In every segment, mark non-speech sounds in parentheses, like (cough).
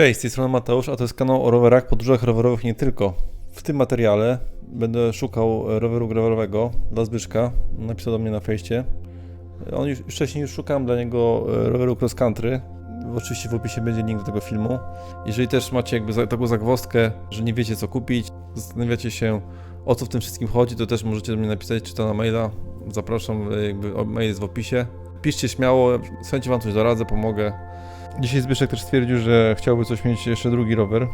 Cześć, z tej strony Mateusz, a to jest kanał o rowerach, podróżach rowerowych nie tylko. W tym materiale będę szukał roweru gravelowego dla Zbyszka. Napisał do mnie na fejście. On już wcześniej już szukałem dla niego e, roweru cross country. Oczywiście w opisie będzie link do tego filmu. Jeżeli też macie jakby taką zagwozdkę, że nie wiecie co kupić, zastanawiacie się o co w tym wszystkim chodzi, to też możecie do mnie napisać, czy to na maila. Zapraszam, e, jakby mail jest w opisie. Piszcie śmiało, chęcią wam coś doradzę, pomogę. Dzisiaj Zbyszek też stwierdził, że chciałby coś mieć jeszcze drugi rower.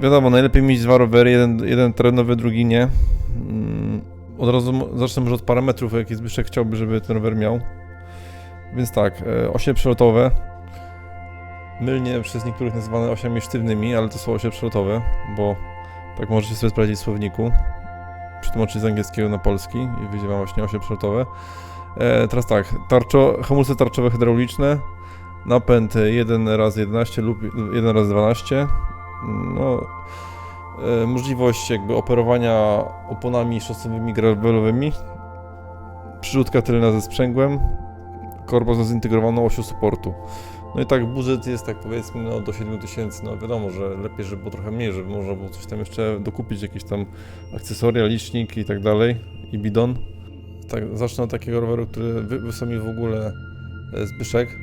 Wiadomo, najlepiej mieć dwa rowery, jeden, jeden terenowy, drugi nie. Mm, Od razu zacznę może od parametrów, jakie Zbyszek chciałby, żeby ten rower miał. Więc tak, e, osie przelotowe. Mylnie przez niektórych nazywane osiami sztywnymi, ale to są osie przelotowe, bo tak możecie sobie sprawdzić w słowniku. Przetłumaczyć z angielskiego na polski i wyjdzie wam właśnie osie przelotowe. E, teraz tak, tarczo, hamulce tarczowe hydrauliczne, napęd 1 razy 11 lub 1 razy 12 no, e, możliwość jakby operowania oponami szosowymi gravelowymi. Przyrzutka tylna ze sprzęgłem. Korba ze zintegrowaną osią supportu no i tak budżet jest tak powiedzmy no, do 7000 no wiadomo, że lepiej, żeby było trochę mniej, żeby można było coś tam jeszcze dokupić, jakieś tam akcesoria, licznik i tak dalej i bidon. Tak, zacznę od takiego roweru, który wy, wysłał mi w ogóle e, Zbyszek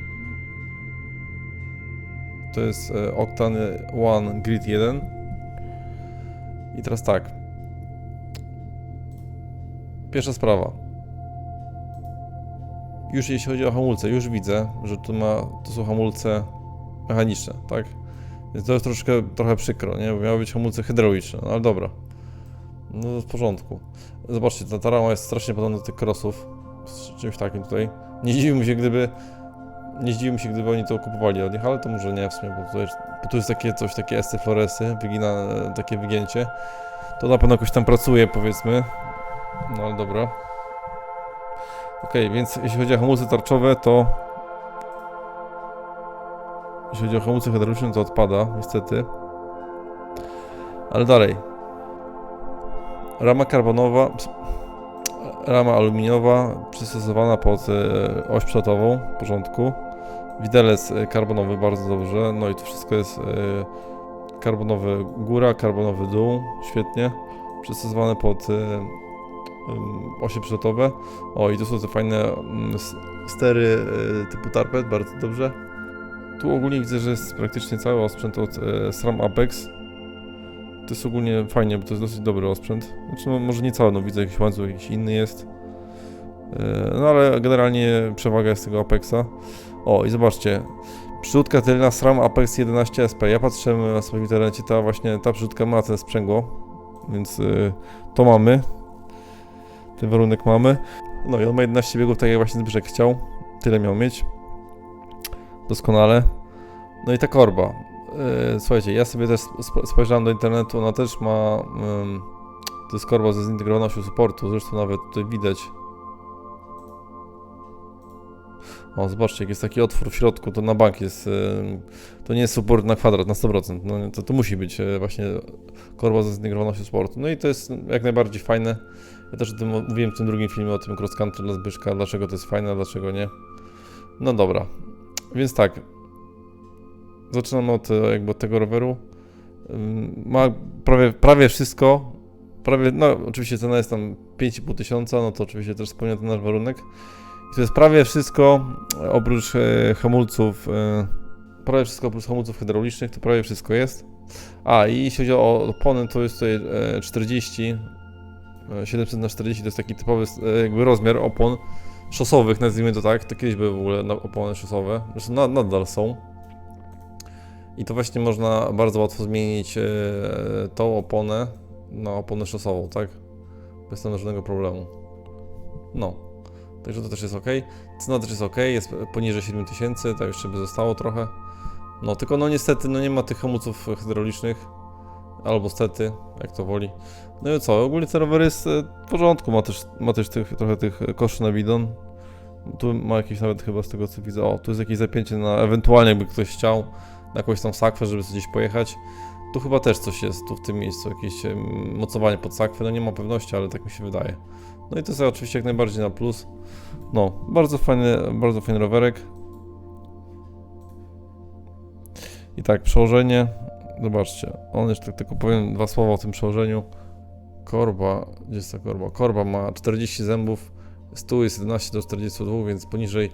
to jest e, Octane One Grid 1. I teraz tak. Pierwsza sprawa. Już jeśli chodzi o hamulce, już widzę, że tu ma, to są hamulce mechaniczne, tak? Więc to jest troszkę, trochę przykro, nie? Bo miały być hamulce hydrauliczne, no ale dobra. No w porządku. Zobaczcie, ta, ta rama jest strasznie podobna do tych crossów. Z czymś takim tutaj. Nie dziwiłbym się, gdyby nie zdziwiłbym się, gdyby oni to kupowali od nich, ale to może nie w sumie, bo tu jest, bo tu jest takie coś, takie esty floresy, wygina, takie wygięcie. To na pewno jakoś tam pracuje, powiedzmy. No ale dobra. Okej, więc jeśli chodzi o hamulce tarczowe, to... Jeśli chodzi o hamulce hydrauliczne, to odpada, niestety. Ale dalej. Rama karbonowa, rama aluminiowa przystosowana pod e, oś przelotową, w porządku. Widelec e, karbonowy, bardzo dobrze. No i to wszystko jest e, karbonowy góra, karbonowy dół, świetnie. Przystosowane pod e, osie przelotowe. O, i tu są te fajne mm, stery typu tarpet, bardzo dobrze. Tu ogólnie widzę, że jest praktycznie cały osprzęt od SRAM Apex. To jest ogólnie fajnie, bo to jest dosyć dobry osprzęt. Znaczy, no, może nie cały, no widzę jakiś łańcuch, jakiś inny jest. No ale generalnie przewaga jest tego Apexa. O i zobaczcie, przyrzutka tylna SRAM Apex 11 SP. Ja patrzyłem na swoim internecie, ta właśnie, ta przyrzutka ma ten sprzęgło, więc y, to mamy. Ten warunek mamy. No i on ma 11 biegów, tak jak właśnie Zbyszek chciał. Tyle miał mieć. Doskonale. No i ta korba. Y, Słuchajcie, ja sobie też sp- spojrzałem do internetu, ona też ma... ym, to jest korba ze zintegrowaną supportu, zresztą nawet tutaj widać O, zobaczcie, jak jest taki otwór w środku, to na bank jest. em, To nie jest support na kwadrat, na 100%. No, to, to musi być e, właśnie korba ze zintegrowaną supportu. No i to jest jak najbardziej fajne. Ja też o tym mówiłem w tym drugim filmie o tym cross country dla Zbyszka, dlaczego to jest fajne, dlaczego nie. No dobra, więc tak. Zaczynamy od e, jakby od tego roweru. Ma prawie, prawie wszystko. Prawie, no oczywiście cena jest tam 5,5 tysiąca, no to oczywiście też spełnia ten nasz warunek. I to jest prawie wszystko e, oprócz e, hamulców. E, prawie wszystko oprócz hamulców hydraulicznych, to prawie wszystko jest. A i jeśli chodzi o opony, to jest tutaj e, 40. E, 700 na 40 to jest taki typowy jakby rozmiar opon szosowych, nazwijmy to tak. To kiedyś były w ogóle opony szosowe. Zresztą na, nadal są. I to właśnie można bardzo łatwo zmienić tą oponę na oponę szosową, tak? Bez tam żadnego problemu. No. Także to też jest ok. Cena też jest ok, jest poniżej 7000, tak jeszcze by zostało trochę. No tylko no niestety no nie ma tych hamulców hydraulicznych. Albo stety, jak to woli. No i co, ogólnie ten rower jest e, w porządku, ma też, ma też tych, trochę tych koszy na bidon. Tu ma jakieś nawet chyba z tego co widzę, o tu jest jakieś zapięcie na ewentualnie jakby ktoś chciał na jakąś tam sakwę, żeby gdzieś pojechać. Tu chyba też coś jest, tu w tym miejscu jakieś mocowanie pod sakwę, no nie ma pewności, ale tak mi się wydaje. No i to jest oczywiście jak najbardziej na plus. No, bardzo fajny, bardzo fajny rowerek. I tak, przełożenie. Zobaczcie, on jeszcze tak, tylko powiem dwa słowa o tym przełożeniu. Korba, gdzie jest ta korba? Korba ma 40 zębów, stół jest 11 do 42, więc poniżej,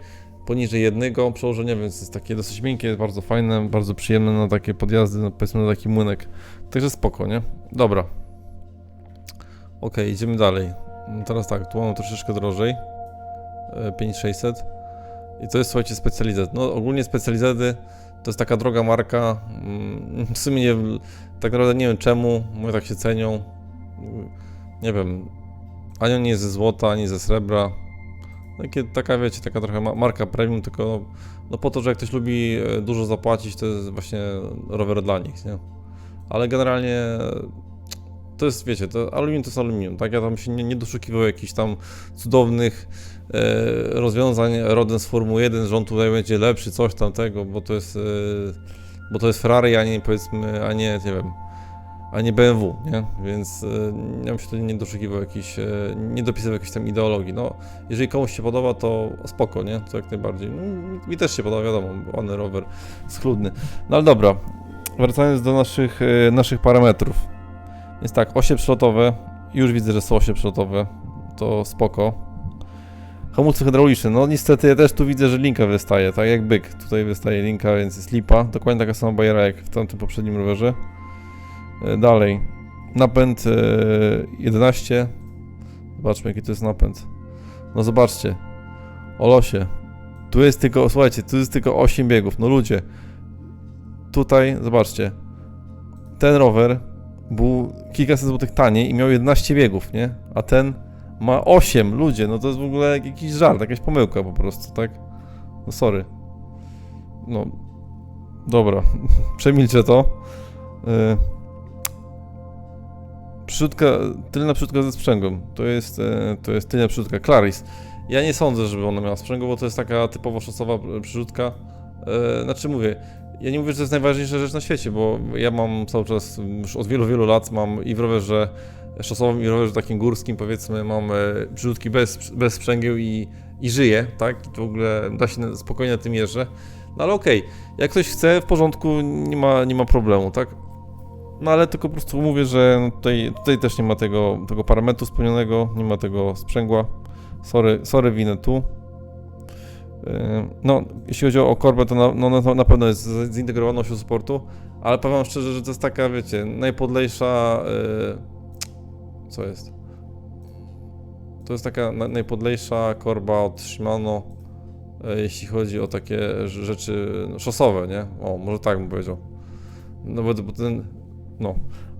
poniżej jednego przełożenia, więc jest takie dosyć miękkie, bardzo fajne, bardzo przyjemne na takie podjazdy, no powiedzmy na taki młynek. Także spoko, nie? Dobra. Ok, idziemy dalej. No Teraz tak, tu mamy troszeczkę drożej. E, 5600. I to jest, słuchajcie, specjalizat. No ogólnie specjalizaty to jest taka droga marka. mm, (laughs) W sumie nie, tak naprawdę nie wiem czemu, może tak się cenią. Nie wiem, ani on nie jest ze złota, ani ze srebra. Takie, taka, wiecie, taka trochę ma- marka premium, tylko no, no po to, że jak ktoś lubi e, dużo zapłacić, to jest właśnie rower dla nich, nie? Ale generalnie to jest, wiecie, to aluminium to jest aluminium, tak? Ja tam się nie, nie doszukiwał jakichś tam cudownych e, rozwiązań rodem z Formuły 1, że on tutaj będzie lepszy, coś tamtego, bo to jest, e, bo to jest Ferrari, a nie powiedzmy, a nie, nie wiem, a nie BMW, nie? Więc e, ja bym się tutaj nie doszukiwał jakiś, e, nie dopisywał jakiejś tam ideologii. No, jeżeli komuś się podoba, to spoko, nie? To jak najbardziej. No, mi, też się podoba, wiadomo, ładny rower, schludny. No ale dobra, wracając do naszych, e, naszych parametrów. Jest tak, osie przelotowe, już widzę, że są osie przelotowe, to spoko. Hamulce hydrauliczne, no niestety ja też tu widzę, że linka wystaje, tak jak byk. Tutaj wystaje linka, więc jest lipa. Dokładnie taka sama bajera jak w tamtym poprzednim rowerze. E, Dalej, napęd e, 11. Zobaczmy jaki to jest napęd. No zobaczcie, o losie. Tu jest tylko, słuchajcie, tu jest tylko 8 biegów, no ludzie. Tutaj, zobaczcie, ten rower był kilkaset złotych taniej i miał 11 biegów, nie? A ten ma 8, ludzie, no to jest w ogóle jakiś żart, jakaś pomyłka po prostu, tak? No sorry. No, dobra, (laughs) przemilczę to. Yy. Przódka, tylna przódka ze sprzęgą, to jest, e, to jest tylna przódka Claris. Ja nie sądzę, żeby ona miała sprzęgło, bo to jest taka typowo szosowa przyrzutka. E, znaczy mówię, ja nie mówię, że to jest najważniejsza rzecz na świecie, bo ja mam cały czas, już od wielu, wielu lat mam i w rowerze szosowym, i w rowerze takim górskim, powiedzmy, mam e, przrzutki bez, bez sprzęgieł i, i żyję, tak? I w ogóle da się spokojnie na tym jeżdżę. No ale okej, jak ktoś chce, w porządku, nie ma, nie ma problemu, tak? No ale tylko po prostu mówię, że tutaj, tutaj też nie ma tego, tego parametru spełnionego, nie ma tego sprzęgła. Sorry, sorry winę tu. Yy, No, jeśli chodzi o korbę, to na, no, na, na pewno jest z- zintegrowana osią sportu, ale powiem szczerze, że to jest taka, wiecie, najpodlejsza... Yy, co jest? To jest taka na, najpodlejsza korba od Shimano, yy, jeśli chodzi o takie rz- rzeczy no, szosowe, nie? O, może tak bym powiedział. No bo, bo ten, no,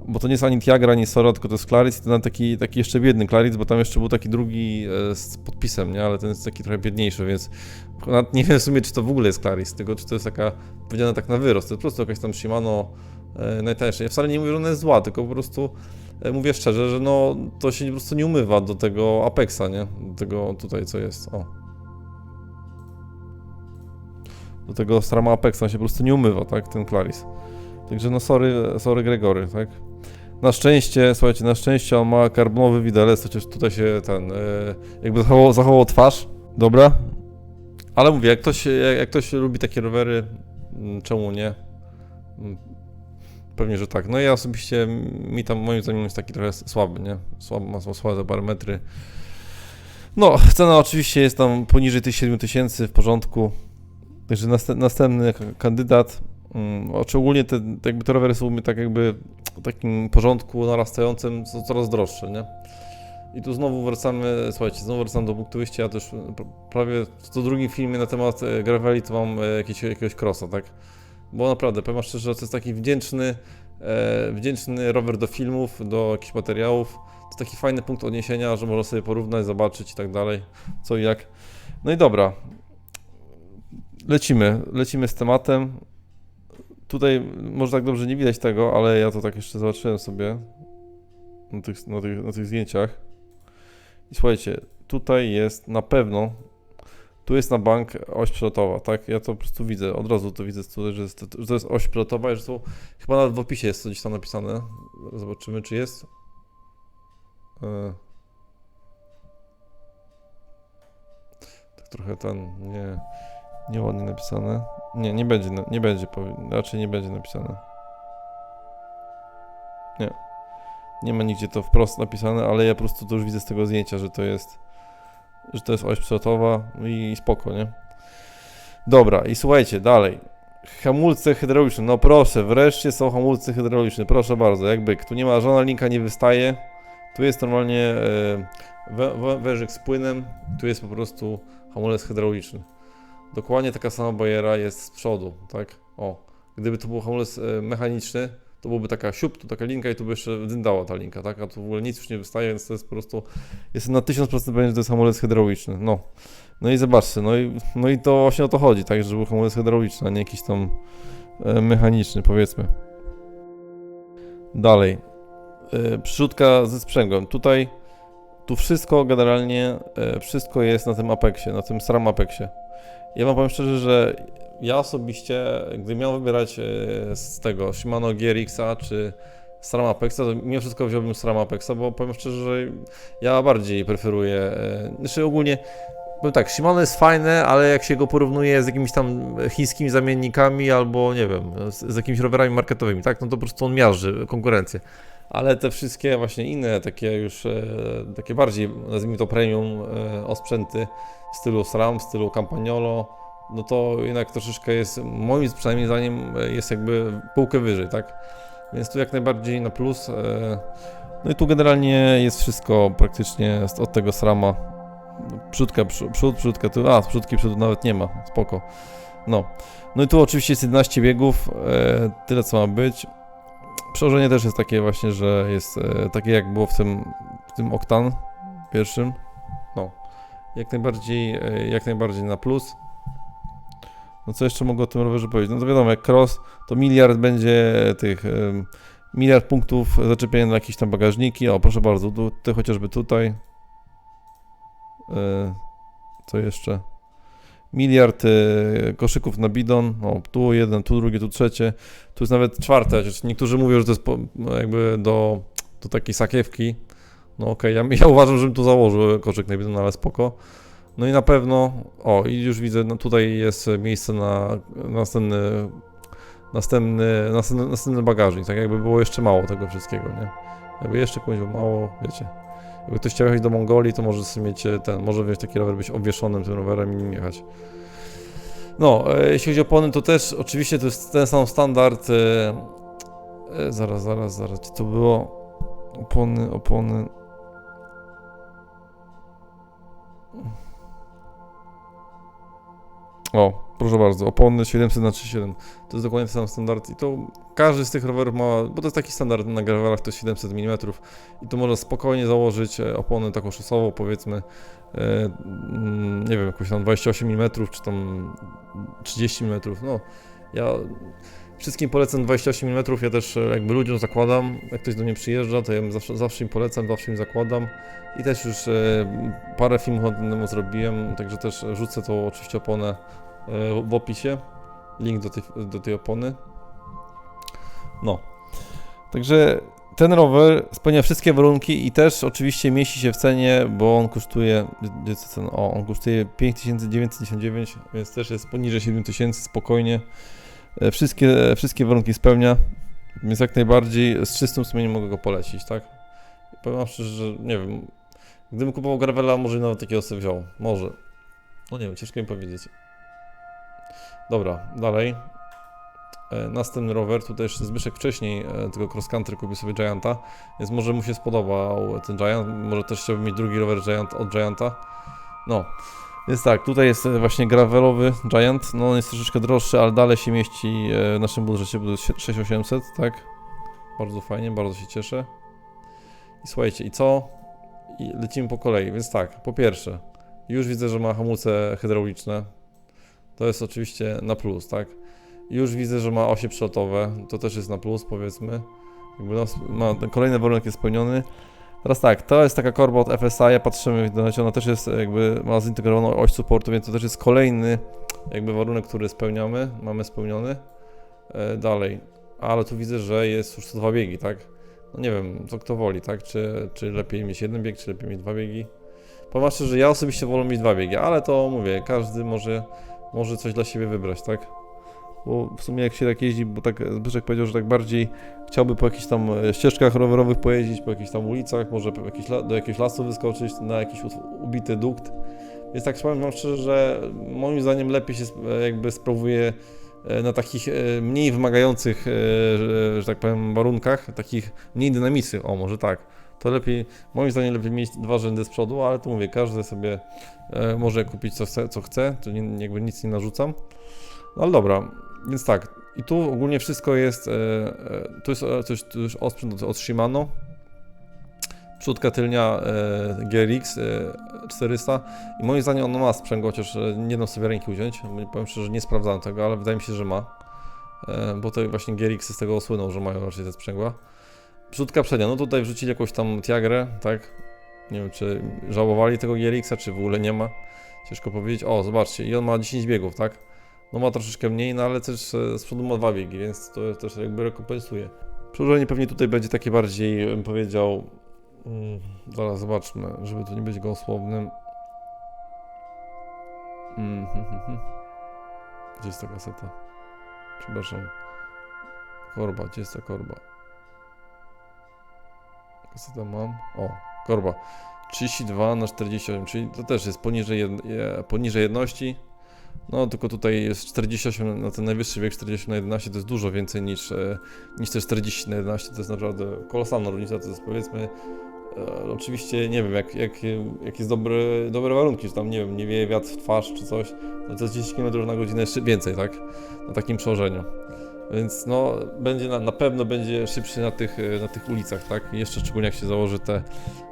bo to nie jest ani Tiagra, ani Sora, tylko to jest to na taki, taki jeszcze biedny Claris, bo tam jeszcze był taki drugi e, z podpisem, nie? Ale ten jest taki trochę biedniejszy, więc nie wiem w sumie, czy to w ogóle jest Claris, tylko czy to jest taka, powiedziane tak na wyrost, to jest po prostu jakaś tam Shimano e, najtańsza. Ja wcale nie mówię, że ona jest zła, tylko po prostu e, mówię szczerze, że no, to się po prostu nie umywa do tego Apexa, nie? Do tego tutaj, co jest, o. Do tego Strama Apexa się po prostu nie umywa, tak? Ten Claris. Także no sorry, sorry Gregory, tak? Na szczęście, słuchajcie, na szczęście on ma karbonowy widelec, chociaż tutaj się ten, e, jakby zachował, zachował twarz, dobra? Ale mówię, jak ktoś, jak, jak ktoś lubi takie rowery, mm, czemu nie? Mm, Pewnie, że tak. No ja osobiście, mi tam moim zdaniem jest taki trochę słaby, nie? Słaby, ma słabe te parametry. No, cena oczywiście jest tam poniżej tych 7000 w porządku. Także nast- następny kandydat. Mm, Szczególnie te, te, jakby rowery są tak jakby w takim porządku narastającym, są coraz droższe, nie? I tu znowu wracamy, słuchajcie, znowu wracam do punktu wyjścia, ja też prawie w co drugim filmie na temat e, graveli to mam e, jakieś, jakiegoś crossa, tak? Bo naprawdę, powiem szczerze, to jest taki wdzięczny, e, wdzięczny rower do filmów, do jakichś materiałów. To taki fajny punkt odniesienia, że można sobie porównać, zobaczyć i tak dalej, co i jak. No i dobra, lecimy, lecimy z tematem. Tutaj może tak dobrze nie widać tego, ale ja to tak jeszcze zobaczyłem sobie na tych, na tych, na tych zdjęciach. I słuchajcie, tutaj jest na pewno, tu jest na bank oś przelotowa, tak? Ja to po prostu widzę, od razu to widzę, tutaj, że, jest, że to jest oś przelotowa i że to chyba nawet w opisie jest to gdzieś tam napisane. Zobaczymy, czy jest. E. Tak trochę ten, nie, nieładnie napisane. Nie, nie będzie, nie będzie, raczej nie będzie napisane. Nie. Nie ma nigdzie to wprost napisane, ale ja po prostu to już widzę z tego zdjęcia, że to jest że to jest oś przelotowa i spoko, nie? Dobra, i słuchajcie, dalej. Hamulce hydrauliczne, no proszę, wreszcie są hamulce hydrauliczne, proszę bardzo, jak byk. Tu nie ma, żadna linka nie wystaje, tu jest normalnie e, wę, wę, wężyk z płynem, tu jest po prostu hamulec hydrauliczny. Dokładnie taka sama bajera jest z przodu, tak? O, gdyby to był hamulec e, mechaniczny, to byłoby taka siup, taka linka i tu by jeszcze dyndała ta linka, tak? A tu w ogóle nic już nie wystaje, więc to jest po prostu, jestem na 1000% pewien, że to jest hamulec hydrauliczny, no. No i zobaczcie, no i, no i to właśnie o to chodzi, tak? Że był hamulec hydrauliczny, a nie jakiś tam e, mechaniczny, powiedzmy. Dalej. Przyrzutka ze sprzęgłem. Tutaj, tu wszystko generalnie, e, wszystko jest na tym Apexie, na tym SRAM Apexie. Ja wam powiem szczerze, że ja osobiście, gdy miał wybierać e, z tego Shimano GRX-a czy SRAM Apexa, to mimo wszystko wziąłbym SRAM Apexa, bo powiem szczerze, że ja bardziej preferuję, e, znaczy ogólnie Powiem tak, Shimano jest fajne, ale jak się go porównuje z jakimiś tam chińskimi zamiennikami albo nie wiem, z, z jakimiś rowerami marketowymi, tak, no to po prostu on miażdży konkurencję. Ale te wszystkie właśnie inne, takie już, e, takie bardziej, nazwijmy to premium e, osprzęty w stylu SRAM, w stylu Campagnolo, no to jednak troszeczkę jest, moim przynajmniej zdaniem, e, jest jakby półkę wyżej, tak? Więc tu jak najbardziej na plus. No i tu generalnie jest wszystko praktycznie od tego SRAMa. Przódka, przód, przód, przódka, tu, a, przódki przodu nawet nie ma, spoko. No. No i tu oczywiście jest 11 biegów, tyle co ma być. Przełożenie też jest takie właśnie, że jest e, takie jak było w tym, w tym Oktan pierwszym. No. Jak najbardziej, e, jak najbardziej na plus. No co jeszcze mogę o tym rowerze powiedzieć? No to wiadomo, jak cross, to miliard będzie tych, em, miliard punktów zaczepienia na jakieś tam bagażniki. O, proszę bardzo, tu, ty chociażby tutaj. E, co jeszcze? Miliard e, koszyków na bidon. O, tu jeden, tu drugie, tu trzecie. Tu jest nawet czwarte. Niektórzy mówią, że to jest no jakby do, do takiej sakiewki. No okej, ja, ja uważam, żebym tu założył koszyk na bidon, ale spoko. No i na pewno, o i już widzę, no tutaj jest miejsce na następny, następny, następny, następny bagażnik, tak jakby było jeszcze mało tego wszystkiego, nie? Jakby jeszcze komuś mało, wiecie. Jakby ktoś chciał jechać do Mongolii, to może mieć e, ten, może wziąć taki rower, być obwieszonym tym rowerem i nim jechać. No, e, jeśli chodzi o opony, to też oczywiście to jest ten sam standard. E, zaraz, zaraz, zaraz, czy to było opony, opony. O, proszę bardzo, opony 700 na 37 To jest dokładnie ten sam standard i to każdy z tych rowerów ma, bo to jest taki standard na gravelach, to jest 700 mm i to można spokojnie założyć e, oponę taką szosową, powiedzmy, e, mm, nie wiem, jakąś tam 28 mm, czy tam 30 mm, no, ja wszystkim polecam 28 mm, ja też e, jakby ludziom zakładam, jak ktoś do mnie przyjeżdża, to ja zawsze, zawsze im polecam, zawsze im zakładam i też już e, parę filmów o tym zrobiłem, także też rzucę tą oczywiście oponę e, w opisie, link do tej, do tej opony. No, także ten rower spełnia wszystkie warunki i też oczywiście mieści się w cenie, bo on kosztuje, gdzie jest cena? O, on kosztuje 5999, więc też jest poniżej 7000 spokojnie. E, Wszystkie, wszystkie warunki spełnia, więc jak najbardziej z czystym sumieniem mogę go polecić, tak? Powiem szczerze, że nie wiem, gdybym kupował Gravela, może nawet takiego sobie wziął, może. No nie wiem, ciężko mi powiedzieć. Dobra, dalej. E, Następny rower, tutaj jeszcze Zbyszek wcześniej e, tego cross country kupił sobie Gianta, więc może mu się spodobał ten Giant, może też chciałbym mieć drugi rower Giant od Gianta. No, więc tak, tutaj jest e, właśnie gravelowy Giant, no on jest troszeczkę droższy, ale dalej się mieści e, w naszym budżecie, bo to jest 6800, tak? Bardzo fajnie, bardzo się cieszę. I słuchajcie, i co? I lecimy po kolei, więc tak, po pierwsze, już widzę, że ma hamulce hydrauliczne, to jest oczywiście na plus, tak? Już widzę, że ma osie przelotowe, to też jest na plus, powiedzmy. Jakby no, ma, kolejny warunek jest spełniony. Teraz tak, to jest taka korba od ja patrzymy w internecie, ona też jest jakby, ma zintegrowaną oś supportu, więc to też jest kolejny jakby warunek, który spełniamy, mamy spełniony. E, dalej, ale tu widzę, że jest już dwa biegi, tak? No nie wiem, co kto woli, tak? Czy, czy lepiej mieć jeden bieg, czy lepiej mieć dwa biegi? Powiem że ja osobiście wolę mieć dwa biegi, ale to mówię, każdy może, może coś dla siebie wybrać, tak? Bo w sumie jak się tak jeździ, bo tak Zbyszek powiedział, że tak bardziej chciałby po jakichś tam e, ścieżkach rowerowych pojeździć, po jakichś tam ulicach, może do jakiegoś lasu wyskoczyć, na jakiś ubity dukt. Więc tak powiem wam szczerze, że moim zdaniem lepiej się e, jakby sprawuje e, na takich mniej wymagających, że, tak powiem, warunkach, takich mniej dynamicznych, o może tak. To lepiej, moim zdaniem lepiej mieć dwa rzędy z przodu, ale to mówię, każdy sobie może kupić co chce, co chce, to nie, jakby nic nie narzucam. No ale dobra, więc tak, i tu ogólnie wszystko jest, e, e, to jest, e, to jest osprzęt od, Shimano, przódka tylnia GRX e, 400 i moim zdaniem ono ma sprzęgło, chociaż nie dam sobie ręki uciąć, powiem szczerze, że nie sprawdzałem tego, ale wydaje mi się, że ma, bo to właśnie GRX z tego osłynął, że mają raczej te sprzęgła. Przódka przednia, no tutaj wrzucili jakąś tam Tiagrę, tak, nie wiem czy żałowali tego GRX-a, czy w ogóle nie ma, ciężko powiedzieć, o zobaczcie i on ma 10 biegów, tak, no ma troszeczkę mniej, no ale też e, z przodu ma dwa biegi, więc to też jakby rekompensuje. Przełożenie pewnie tutaj będzie takie bardziej, bym powiedział, mm, zaraz zobaczmy, żeby tu nie być gołosłownym. Mm. Gdzie jest ta kaseta? Przepraszam. Korba, gdzie jest ta korba? Kasetę mam. O, korba. 32 na 48, czyli to też jest poniżej, poniżej jedności. No, tylko tutaj jest 48 na ten najwyższy wiek, 48 na 11 to jest dużo więcej niż, e, niż te 40 na 11. To jest naprawdę kolosalna różnica. To jest powiedzmy, e, oczywiście nie wiem, jak, jak, jak jest dobre, dobre warunki, czy tam nie wiem, nie wieje wiatr w twarz czy coś, no to jest 10 km na godzinę jeszcze więcej, tak? Na takim przełożeniu. Więc no, będzie na, na pewno będzie szybszy na tych, na tych ulicach, tak? Jeszcze szczególnie jak się założy te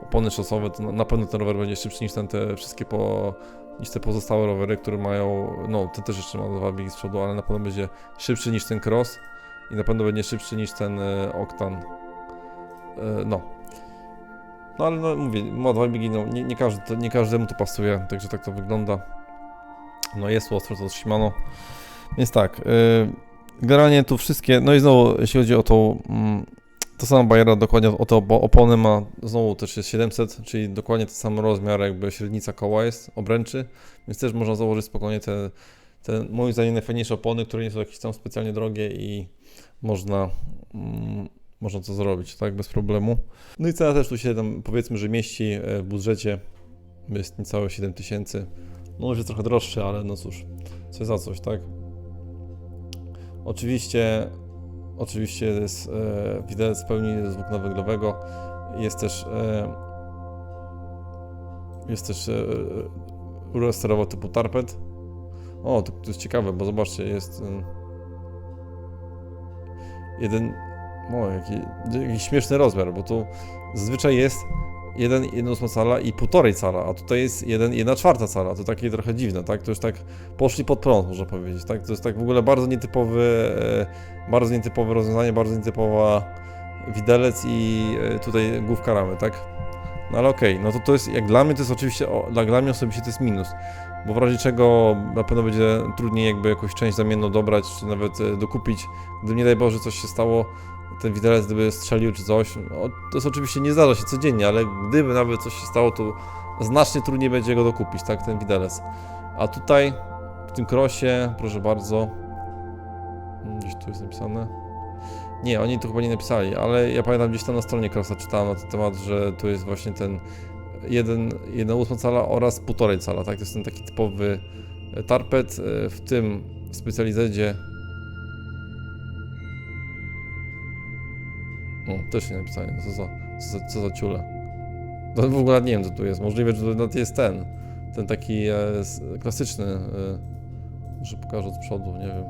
opony szosowe, to na, pewno ten rower będzie szybszy niż ten te wszystkie po, niż te pozostałe rowery, które mają, no ten też jeszcze ma dwa biegi z przodu, ale na pewno będzie szybszy niż ten cross i na pewno będzie szybszy niż ten e, Octan. E, no. No ale no mówię, ma dwa biegi, no nie, nie, każdy, nie każdemu to pasuje, także tak to wygląda. No jest ostro to Shimano. Więc tak, e, generalnie tu wszystkie, no i znowu jeśli chodzi o tą, mm, to sama bajera dokładnie o te opo- opony ma, znowu też jest 700, czyli dokładnie ten sam rozmiar jakby średnica koła jest, obręczy, więc też można założyć spokojnie te, te moim zdaniem najfajniejsze opony, które nie są jakieś tam specjalnie drogie i można, mm, można to zrobić, tak, bez problemu. No i cena też tu się tam powiedzmy, że mieści e, w budżecie, jest niecałe 7000, no jest trochę droższy, ale no cóż, coś za coś, tak. Oczywiście, oczywiście jest e, widać w pełni z włókna węglowego. Jest też e, jest też e, rurę typu tarpet. O, to, to jest ciekawe, bo zobaczcie, jest e, jeden, o, jaki, jaki śmieszny rozmiar, bo tu zazwyczaj jest jeden, jedna ósma cala i półtorej cala, a tutaj jest jeden, jedna czwarta cala, to takie trochę dziwne, tak? To już tak poszli pod prąd, można powiedzieć, tak? To jest tak w ogóle bardzo nietypowy, e, bardzo nietypowe rozwiązanie, bardzo nietypowa widelec i e, tutaj główka ramy, tak? No ale okej, no to to jest, jak dla mnie to jest oczywiście, dla, dla mnie osobiście to jest minus, bo w razie czego na pewno będzie trudniej jakby jakąś część zamienną dobrać, czy nawet e, dokupić, gdyby nie daj Boże coś się stało, ten widelec gdyby strzelił czy coś, no, to jest oczywiście nie zdarza się codziennie, ale gdyby nawet coś się stało, to znacznie trudniej będzie go dokupić, tak, ten widelec. A tutaj w tym krosie, proszę bardzo. Mm, Gdzieś tu jest napisane. Nie, oni tu chyba nie napisali, ale ja pamiętam gdzieś tam na stronie krosa czytałem na ten temat, że tu jest właśnie ten jeden, jedna ósma cala oraz półtorej cala, tak? To jest ten taki typowy e, tarpet e, w tym specjalizedzie. O, też nie napisali, co za, co za, co za. To w ogóle nie wiem co tu jest, możliwe, że to jest ten, ten taki e, klasyczny, e, może pokażę od przodu, nie wiem.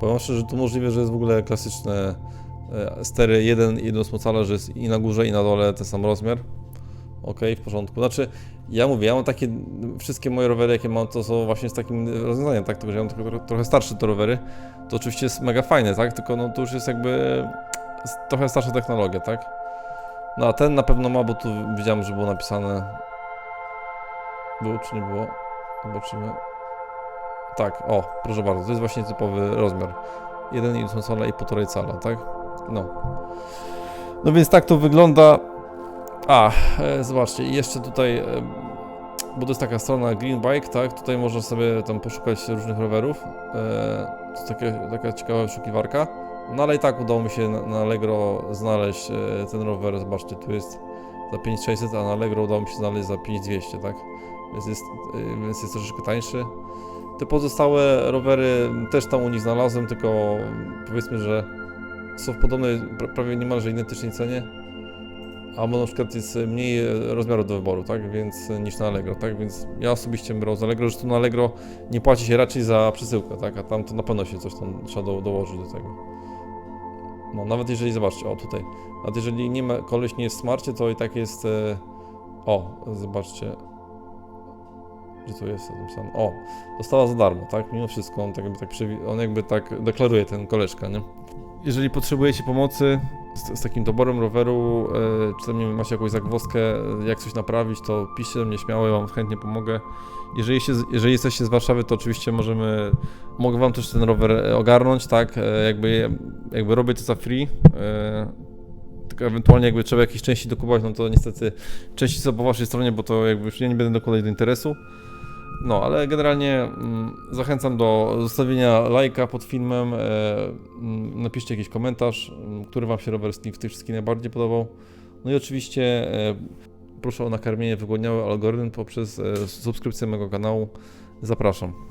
Powiem szczerze, że to możliwe, że jest w ogóle klasyczne e, stery 1 i 1 cala, że jest i na górze i na dole ten sam rozmiar. Ok, w porządku. Znaczy, ja mówię, ja mam takie, wszystkie moje rowery, jakie mam, to są właśnie z takim rozwiązaniem, tak, tylko że ja mam trochę, trochę starsze te rowery, to oczywiście jest mega fajne, tak, tylko no to już jest jakby trochę starsza technologia, tak. No a ten na pewno ma, bo tu widziałem, że było napisane, było czy nie było, zobaczymy. Tak, o, proszę bardzo, to jest właśnie typowy rozmiar. 1,8 cala i 1,5 cala, tak? No. No więc tak to wygląda. A, e, zobaczcie, jeszcze tutaj e, bo to jest taka strona Green Bike, tak? Tutaj można sobie tam poszukać różnych rowerów. E, to jest takie, taka ciekawa wyszukiwarka. No ale i tak udało mi się na, Allegro znaleźć ten rower. Zobaczcie, tu jest za 5600, a na Allegro udało mi się znaleźć za 5200, tak? Więc jest, więc jest troszeczkę tańszy. Te pozostałe rowery też tam u nich znalazłem, tylko powiedzmy, że są w podobnej, pra- prawie niemalże identycznej cenie. Albo na przykład jest mniej e, rozmiaru do wyboru, tak? Więc e, niż na Allegro, tak? Więc ja osobiście bym brał z Allegro, że tu na Allegro nie płaci się raczej za przesyłkę, tak? A tam to na pewno się coś tam trzeba do, dołożyć do tego. No, nawet jeżeli, zobaczcie, o tutaj, nawet jeżeli nie ma, koleś nie jest w smarcie, to i tak jest, e, o, zobaczcie, gdzie tu jest tym samym, o, dostała za darmo, tak? Mimo wszystko, on tak jakby tak, on jakby tak deklaruje ten koleżka, nie? Jeżeli potrzebujecie pomocy z, z takim doborem roweru, e, czy tam nie wiem, macie jakąś zagwozdkę, e, jak coś naprawić, to piszcie do mnie śmiało, ja wam chętnie pomogę. Jeżeli, się, jeżeli jesteście z Warszawy, to oczywiście możemy, mogę wam też ten rower e, ogarnąć, tak? E, jakby, jakby robię to za free. E, tylko ewentualnie jakby trzeba jakieś części dokupować, no to niestety części są po waszej stronie, bo to jakby już ja nie będę dokładać do interesu. No, ale generalnie mm, zachęcam do zostawienia lajka pod filmem. E, mm, napiszcie jakiś komentarz, mm, który Wam się rower z tych tych wszystkich najbardziej podobał. No i oczywiście e, proszę o nakarmienie wygłodniały algorytm poprzez e, subskrypcję mojego kanału. Zapraszam.